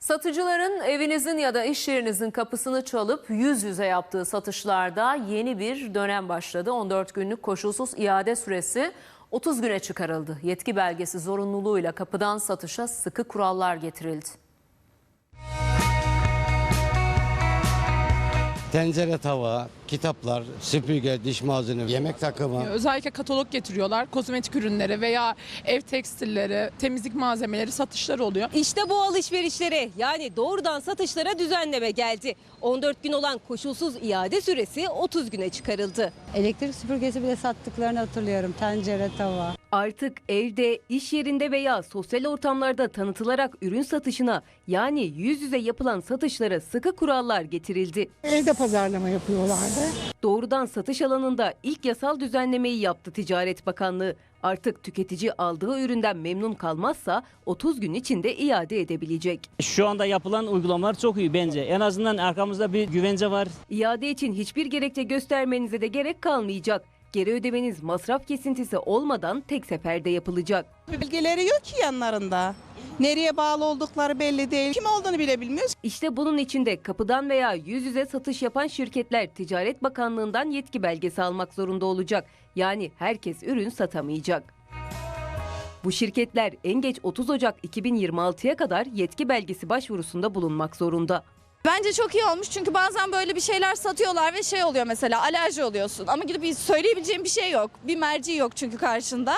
Satıcıların evinizin ya da iş yerinizin kapısını çalıp yüz yüze yaptığı satışlarda yeni bir dönem başladı. 14 günlük koşulsuz iade süresi 30 güne çıkarıldı. Yetki belgesi zorunluluğuyla kapıdan satışa sıkı kurallar getirildi. Tencere tava, kitaplar, süpürge, diş macunu, yemek takımı. Özellikle katalog getiriyorlar. Kozmetik ürünleri veya ev tekstilleri, temizlik malzemeleri satışları oluyor. İşte bu alışverişlere yani doğrudan satışlara düzenleme geldi. 14 gün olan koşulsuz iade süresi 30 güne çıkarıldı. Elektrik süpürgesi bile sattıklarını hatırlıyorum. Tencere, tava. Artık evde, iş yerinde veya sosyal ortamlarda tanıtılarak ürün satışına yani yüz yüze yapılan satışlara sıkı kurallar getirildi. Evde pazarlama yapıyorlardı. Doğrudan satış alanında ilk yasal düzenlemeyi yaptı Ticaret Bakanlığı. Artık tüketici aldığı üründen memnun kalmazsa 30 gün içinde iade edebilecek. Şu anda yapılan uygulamalar çok iyi bence. En azından arkamızda bir güvence var. İade için hiçbir gerekçe göstermenize de gerek kalmayacak. Geri ödemeniz masraf kesintisi olmadan tek seferde yapılacak. Bilgileri yok ki yanlarında. Nereye bağlı oldukları belli değil. Kim olduğunu bile bilmiyoruz. İşte bunun içinde kapıdan veya yüz yüze satış yapan şirketler Ticaret Bakanlığı'ndan yetki belgesi almak zorunda olacak. Yani herkes ürün satamayacak. Bu şirketler en geç 30 Ocak 2026'ya kadar yetki belgesi başvurusunda bulunmak zorunda. Bence çok iyi olmuş çünkü bazen böyle bir şeyler satıyorlar ve şey oluyor mesela alerji oluyorsun ama gidip bir söyleyebileceğin bir şey yok. Bir merci yok çünkü karşında.